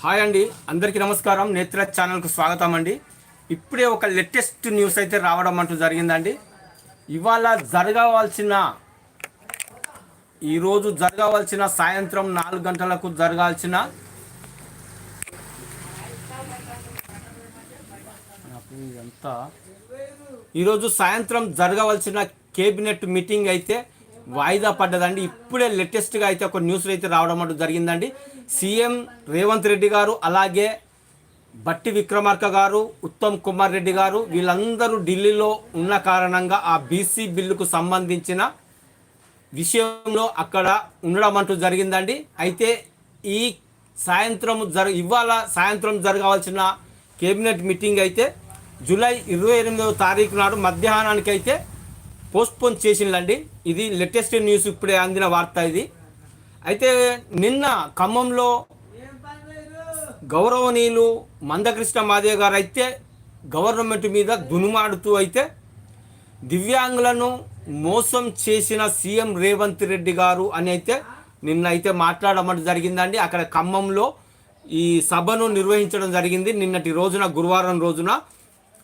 Hi అండి అందరికీ నమస్కారం. నేత్ర ఛానల్కు స్వాగతం అండి. ఇప్పుడే ఒక లేటెస్ట్ న్యూస్ అయితే రావడం అంటూ జరిగిందండి. ఇవాళ జరగవలసిన ఈరోజు జరగవలసిన సాయంత్రం నాలుగు గంటలకు జరగాల్సిన ఇదంతా. ఈరోజు సాయంత్రం జరగవలసిన కేబినెట్ మీటింగ్ అయితే వాయిదా పడ్డదండి. ఇప్పుడే లేటెస్ట్గా అయితే ఒక న్యూస్ అయితే రావడం అంటూ జరిగిందండి. సీఎం రేవంత్ రెడ్డి గారు అలాగే బట్టి విక్రమార్క గారు ఉత్తమ్ కుమార్ రెడ్డి గారు వీళ్ళందరూ ఢిల్లీలో ఉన్న కారణంగా ఆ బీసీ బిల్లుకు సంబంధించిన విషయంలో అక్కడ ఉండడం అంటూ జరిగిందండి. అయితే ఈ సాయంత్రం జర ఇవాళ సాయంత్రం జరగవలసిన కేబినెట్ మీటింగ్ అయితే జూలై ఇరవై ఎనిమిదవ తారీఖు నాడు మధ్యాహ్నానికి అయితే పోస్ట్పోన్ చేసిందండి. ఇది లేటెస్ట్ న్యూస్ ఇప్పుడే అందిన వార్త ఇది. అయితే నిన్న ఖమ్మంలో గౌరవనీయులు మందకృష్ణ మాదేవ్ గారు అయితే గవర్నమెంట్ మీద దునుమాడుతూ అయితే దివ్యాంగులను మోసం చేసిన సీఎం రేవంత్ రెడ్డి గారు అని అయితే నిన్న అయితే మాట్లాడమని జరిగిందండి. అక్కడ ఖమ్మంలో ఈ సభను నిర్వహించడం జరిగింది. నిన్నటి రోజున గురువారం రోజున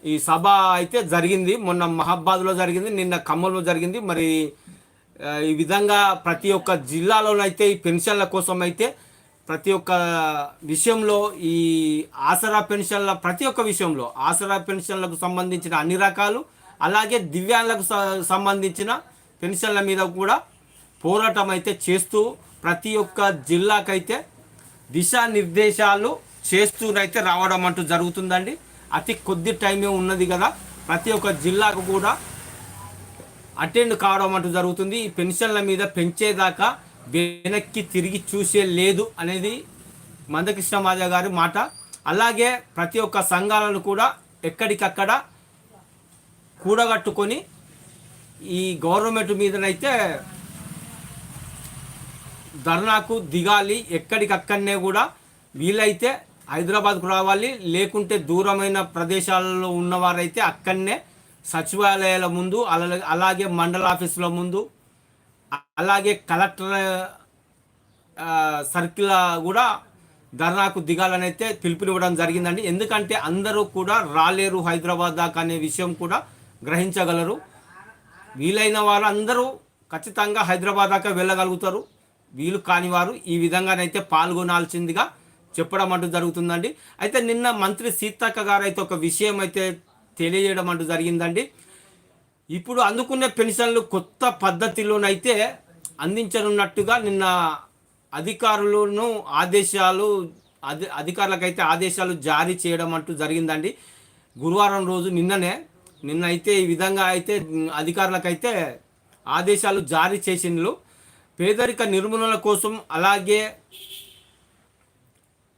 ఈ సభ అయితే జరిగింది. మొన్న మహబాద్లో జరిగింది నిన్న ఖమ్మంలో జరిగింది. మరి ఈ విధంగా ప్రతి ఒక్క జిల్లాలోనైతే ఈ పెన్షన్ల కోసం అయితే ప్రతి ఒక్క విషయంలో ఈ ఆసరా పెన్షన్ల ప్రతి ఒక్క విషయంలో ఆసరా పెన్షన్లకు సంబంధించిన అన్ని రకాలు అలాగే దివ్యాంగులకు స- సంబంధించిన పెన్షన్ల మీద కూడా పోరాటం అయితే చేస్తూ ప్రతి ఒక్క జిల్లాకైతే దిశానిర్దేశాలు చేస్తూనైతే రావడం అంటూ జరుగుతుందండి. అతి కొద్ది టైమే ఉన్నది కదా. ప్రతి ఒక్క జిల్లాకు కూడా అటెండ్ కావడం అంటూ జరుగుతుంది. ఈ పెన్షన్ల మీద పెంచేదాకా వెనక్కి తిరిగి చూసే లేదు అనేది మందకృష్ణ మాధవ్ గారి మాట. అలాగే ప్రతి ఒక్క సంఘాలను కూడా ఎక్కడికక్కడ కూడగట్టుకొని ఈ గవర్నమెంట్ మీదనైతే ధర్నాకు దిగాలి. ఎక్కడికక్కడనే కూడా వీలైతే హైదరాబాద్కు రావాలి. లేకుంటే దూరమైన ప్రదేశాలలో ఉన్నవారైతే అక్కడనే సచివాలయాల ముందు అలా అలాగే మండల ఆఫీసుల ముందు అలాగే కలెక్టర్ సర్కిల్ కూడా ధర్నాకు దిగాలని అయితే పిలుపునివ్వడం జరిగిందండి. ఎందుకంటే అందరూ కూడా రాలేరు హైదరాబాద్ దాకా అనే విషయం కూడా గ్రహించగలరు. వీలైన వారు అందరూ ఖచ్చితంగా హైదరాబాద్ దాకా వెళ్ళగలుగుతారు. వీలు కాని వారు ఈ విధంగానైతే పాల్గొనాల్సిందిగా చెప్పడం అంటూ జరుగుతుందండి. అయితే నిన్న మంత్రి సీతక్క గారు అయితే ఒక విషయం అయితే తెలియజేయడం అంటూ జరిగిందండి. ఇప్పుడు అందుకునే పెన్షన్లు కొత్త పద్ధతిలోనైతే అందించనున్నట్టుగా నిన్న అధికారులను ఆదేశాలు అధి అధికారులకైతే ఆదేశాలు జారీ చేయడం అంటూ జరిగిందండి. గురువారం రోజు నిన్ననే నిన్న అయితే ఈ విధంగా అయితే అధికారులకైతే ఆదేశాలు జారీ చేసిండ్రు పేదరిక నిర్మూలన కోసం అలాగే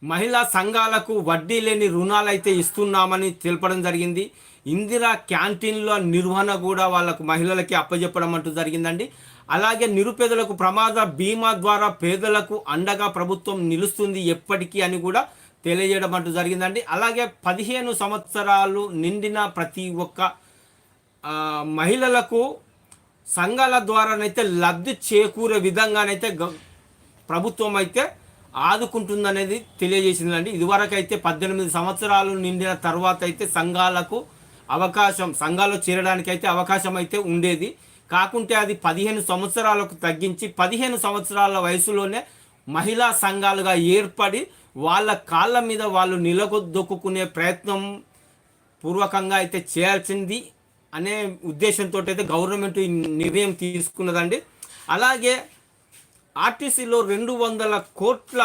మహిళా సంఘాలకు వడ్డీ లేని రుణాలు అయితే ఇస్తున్నామని తెలపడం జరిగింది. ఇందిరా క్యాంటీన్ల నిర్వహణ కూడా వాళ్ళకు మహిళలకి అప్పజెప్పడం అంటూ జరిగిందండి. అలాగే నిరుపేదలకు ప్రమాద బీమా ద్వారా పేదలకు అండగా ప్రభుత్వం నిలుస్తుంది ఎప్పటికీ అని కూడా తెలియజేయడం అంటూ జరిగిందండి. అలాగే పదిహేను సంవత్సరాలు నిండిన ప్రతి ఒక్క మహిళలకు సంఘాల ద్వారానైతే లబ్ధి చేకూరే విధంగానైతే గ- ప్రభుత్వం అయితే ఆదుకుంటుందనేది తెలియజేసిందండి. అండి ఇదివరకైతే పద్దెనిమిది సంవత్సరాలు నిండిన తర్వాత అయితే సంఘాలకు అవకాశం సంఘాల్లో చేరడానికి అయితే అవకాశం అయితే ఉండేది. కాకుంటే అది పదిహేను సంవత్సరాలకు తగ్గించి పదిహేను సంవత్సరాల వయసులోనే మహిళా సంఘాలుగా ఏర్పడి వాళ్ళ కాళ్ళ మీద వాళ్ళు నిలదొక్కునే ప్రయత్నం పూర్వకంగా అయితే చేయాల్సింది అనే ఉద్దేశంతో అయితే గవర్నమెంట్ ఈ నిర్ణయం తీసుకున్నదండి. అలాగే ఆర్టీసీలో రెండు వందల కోట్ల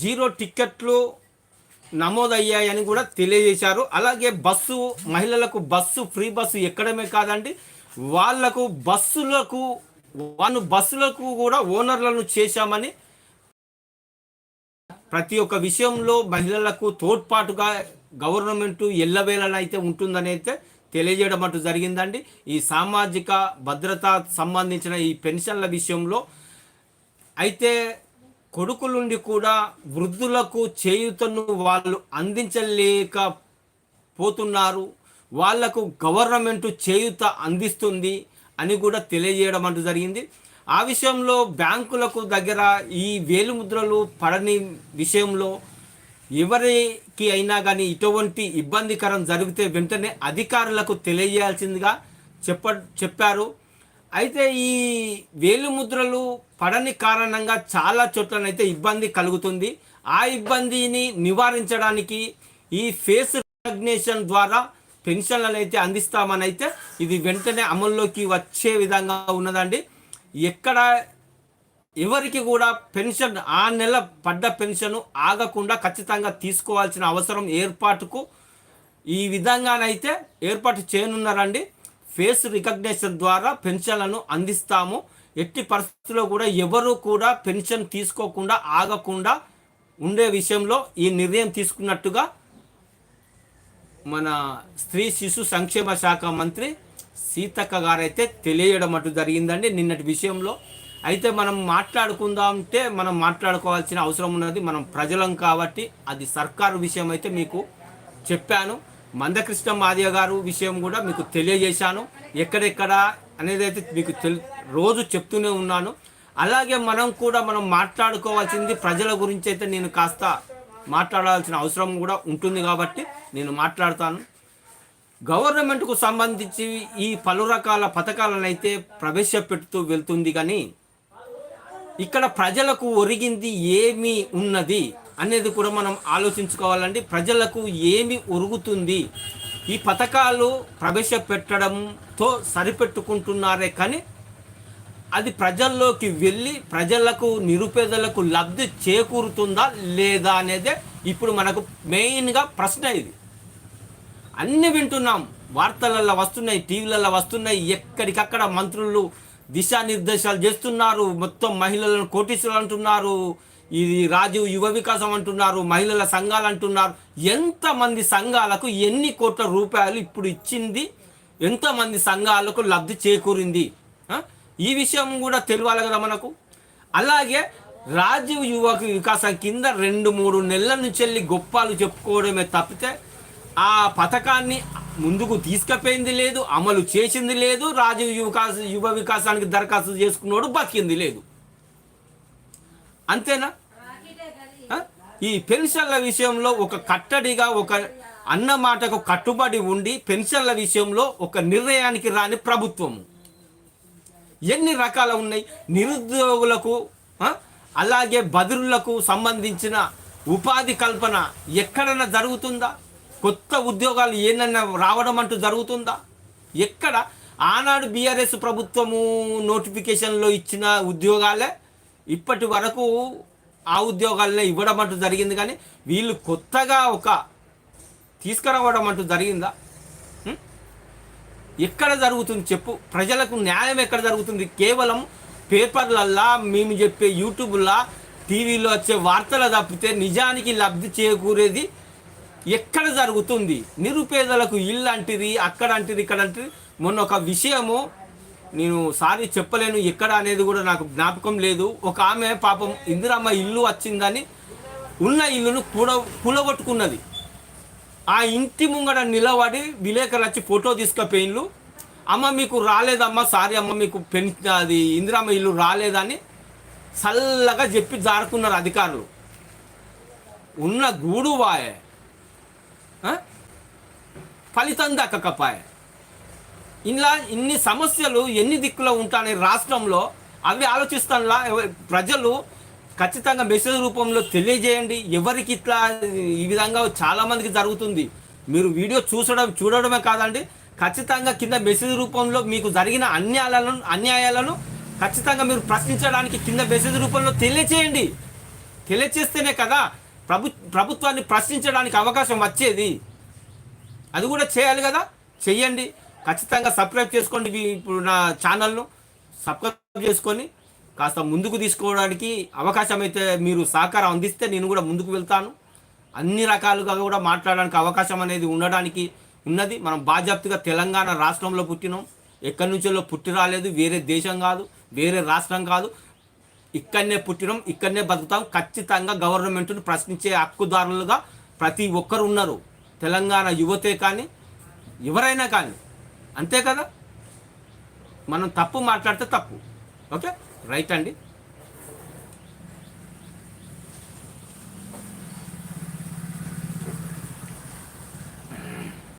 జీరో టిక్కెట్లు నమోదయ్యాయని కూడా తెలియజేశారు. అలాగే బస్సు మహిళలకు బస్సు ఫ్రీ బస్సు ఎక్కడమే కాదండి. వాళ్ళకు బస్సులకు వాళ్ళు బస్సులకు కూడా ఓనర్లను చేశామని ప్రతి ఒక్క విషయంలో మహిళలకు తోడ్పాటుగా గవర్నమెంట్ ఎల్లవేళనైతే ఉంటుందని అయితే తెలియజేయడం అంటూ జరిగిందండి. ఈ సామాజిక భద్రత సంబంధించిన ఈ పెన్షన్ల విషయంలో అయితే కొడుకులుండి కూడా వృద్ధులకు చేయుతను వాళ్ళు అందించలేకపోతున్నారు వాళ్ళకు గవర్నమెంట్ చేయుత అందిస్తుంది అని కూడా తెలియజేయడం అంటూ జరిగింది. ఆ విషయంలో బ్యాంకులకు దగ్గర ఈ వేలుముద్రలు పడని విషయంలో ఎవరికి అయినా కానీ ఇటువంటి ఇబ్బందికరం జరిగితే వెంటనే అధికారులకు తెలియజేయాల్సిందిగా చెప్ప చెప్పారు. అయితే ఈ వేలుముద్రలు పడని కారణంగా చాలా చోట్లనైతే ఇబ్బంది కలుగుతుంది. ఆ ఇబ్బందిని నివారించడానికి ఈ ఫేస్ రికగ్నేషన్ ద్వారా పెన్షన్లను అయితే అందిస్తామని అయితే ఇది వెంటనే అమల్లోకి వచ్చే విధంగా ఉన్నదండి. ఎక్కడ ఎవరికి కూడా పెన్షన్ ఆ నెల పడ్డ పెన్షన్ ఆగకుండా ఖచ్చితంగా తీసుకోవాల్సిన అవసరం ఏర్పాటుకు ఈ విధంగానైతే ఏర్పాటు చేయనున్నారండి. ఫేస్ రికగ్నేషన్ ద్వారా పెన్షన్లను అందిస్తాము. ఎట్టి పరిస్థితుల్లో కూడా ఎవరు కూడా పెన్షన్ తీసుకోకుండా ఆగకుండా ఉండే విషయంలో ఈ నిర్ణయం తీసుకున్నట్టుగా మన స్త్రీ శిశు సంక్షేమ శాఖ మంత్రి సీతక్క గారైతే తెలియడం అటు జరిగిందండి. నిన్నటి విషయంలో అయితే మనం మాట్లాడుకుందాం అంటే మనం మాట్లాడుకోవాల్సిన అవసరం ఉన్నది మనం ప్రజలం కాబట్టి అది సర్కారు విషయం అయితే మీకు చెప్పాను. మందకృష్ణ మాదియ గారు విషయం కూడా మీకు తెలియజేశాను. ఎక్కడెక్కడ అనేది అయితే మీకు తెల్ రోజు చెప్తూనే ఉన్నాను. అలాగే మనం కూడా మనం మాట్లాడుకోవాల్సింది ప్రజల గురించి అయితే నేను కాస్త మాట్లాడాల్సిన అవసరం కూడా ఉంటుంది కాబట్టి నేను మాట్లాడతాను. గవర్నమెంట్కు సంబంధించి ఈ పలు రకాల పథకాలను అయితే ప్రవేశపెడుతూ వెళ్తుంది కానీ ఇక్కడ ప్రజలకు ఒరిగింది ఏమి ఉన్నది. అనేది కూడా మనం ఆలోచించుకోవాలండి. ప్రజలకు ఏమి ఒరుగుతుంది? ఈ పథకాలు ప్రవేశపెట్టడంతో సరిపెట్టుకుంటున్నారే కానీ అది ప్రజల్లోకి వెళ్ళి ప్రజలకు నిరుపేదలకు లబ్ధి చేకూరుతుందా లేదా అనేదే ఇప్పుడు మనకు మెయిన్గా ప్రశ్న ఇది. అన్నీ వింటున్నాం. వార్తలలో వస్తున్నాయి టీవీలలో వస్తున్నాయి. ఎక్కడికక్కడ మంత్రులు దిశానిర్దేశాలు చేస్తున్నారు. మొత్తం మహిళలను కోటీసులు అంటున్నారు. ఇది రాజీవ్ యువ వికాసం అంటున్నారు మహిళల సంఘాలు అంటున్నారు. ఎంతమంది సంఘాలకు ఎన్ని కోట్ల రూపాయలు ఇప్పుడు ఇచ్చింది? ఎంతమంది సంఘాలకు లబ్ధి చేకూరింది? ఈ విషయం కూడా తెలియాలి కదా మనకు. అలాగే రాజీవ్ యువ వికాసం కింద రెండు మూడు నెలల నుంచి వెళ్ళి గొప్పలు చెప్పుకోవడమే తప్పితే ఆ పథకాన్ని ముందుకు తీసుకుపోయింది లేదు అమలు చేసింది లేదు రాజీవ్ యువకాశ యువ వికాసానికి దరఖాస్తు చేసుకున్నాడు బతికింది లేదు. అంతేనా? ఈ పెన్షన్ల విషయంలో ఒక కట్టడిగా ఒక అన్న మాటకు కట్టుబడి ఉండి పెన్షన్ల విషయంలో ఒక నిర్ణయానికి రాని ప్రభుత్వము ఎన్ని రకాలు ఉన్నాయి? నిరుద్యోగులకు అలాగే బదురులకు సంబంధించిన ఉపాధి కల్పన ఎక్కడన్నా జరుగుతుందా? కొత్త ఉద్యోగాలు ఏనన్నా రావడం అంటూ జరుగుతుందా? ఎక్కడ? ఆనాడు బీఆర్ఎస్ ప్రభుత్వము నోటిఫికేషన్లో ఇచ్చిన ఉద్యోగాలే ఇప్పటి వరకు ఆ ఉద్యోగాలనే ఇవ్వడం అంటూ జరిగింది కానీ వీళ్ళు కొత్తగా ఒక తీసుకురావడం అంటూ జరిగిందా? ఎక్కడ జరుగుతుంది చెప్పు. ప్రజలకు న్యాయం ఎక్కడ జరుగుతుంది? కేవలం పేపర్లల్లా మేము చెప్పే యూట్యూబ్లా టీవీలో వచ్చే వార్తలు తప్పితే నిజానికి లబ్ధి చేకూరేది ఎక్కడ జరుగుతుంది? నిరుపేదలకు ఇల్లు అంటిది అక్కడ అంటిది ఇక్కడ అంటిది మొన్న ఒక విషయము నేను సారీ చెప్పలేను ఎక్కడ అనేది కూడా నాకు జ్ఞాపకం లేదు. ఒక ఆమె పాపం ఇందిరమ్మ ఇల్లు వచ్చిందని ఉన్న ఇల్లును కూడ కూలగొట్టుకున్నది. ఆ ఇంటి ముంగడ నిలబడి విలేకరులు వచ్చి ఫోటో తీసుకుపోయిన్లు అమ్మ మీకు రాలేదమ్మా సారీ అమ్మ మీకు పెన్ అది ఇందిరమ్మ ఇల్లు రాలేదని చల్లగా చెప్పి జారుకున్నారు అధికారులు. ఉన్న గూడు వాయే ఫలితం దక్కకపాయే. ఇలా ఇన్ని సమస్యలు ఎన్ని దిక్కులో ఉంటాయి రాష్ట్రంలో అవి ఆలోచిస్తానులా ప్రజలు ఖచ్చితంగా మెసేజ్ రూపంలో తెలియజేయండి. ఎవరికి ఇట్లా ఈ విధంగా చాలామందికి జరుగుతుంది. మీరు వీడియో చూసడం చూడడమే కాదండి. ఖచ్చితంగా కింద మెసేజ్ రూపంలో మీకు జరిగిన అన్యాయాలను అన్యాయాలను ఖచ్చితంగా మీరు ప్రశ్నించడానికి కింద మెసేజ్ రూపంలో తెలియచేయండి. తెలియచేస్తేనే కదా ప్రభు ప్రభుత్వాన్ని ప్రశ్నించడానికి అవకాశం వచ్చేది. అది కూడా చేయాలి కదా? చెయ్యండి ఖచ్చితంగా సబ్స్క్రైబ్ చేసుకోండి ఇప్పుడు నా ఛానల్ను. సబ్స్క్రైబ్ చేసుకొని కాస్త ముందుకు తీసుకోవడానికి అవకాశం అయితే మీరు సహకారం అందిస్తే నేను కూడా ముందుకు వెళ్తాను. అన్ని రకాలుగా కూడా మాట్లాడడానికి అవకాశం అనేది ఉండడానికి ఉన్నది. మనం బాధ్యతగా తెలంగాణ రాష్ట్రంలో పుట్టినాం. ఎక్కడి నుంచో పుట్టి రాలేదు. వేరే దేశం కాదు వేరే రాష్ట్రం కాదు. ఇక్కడనే పుట్టినాం ఇక్కడనే బతుకుతాం. ఖచ్చితంగా గవర్నమెంట్ను ప్రశ్నించే హక్కుదారులుగా ప్రతి ఒక్కరు ఉన్నారు. తెలంగాణ యువతే కానీ ఎవరైనా కానీ. అంతే కదా? మనం తప్పు మాట్లాడితే తప్పు. ఓకే? రైట్ అండి.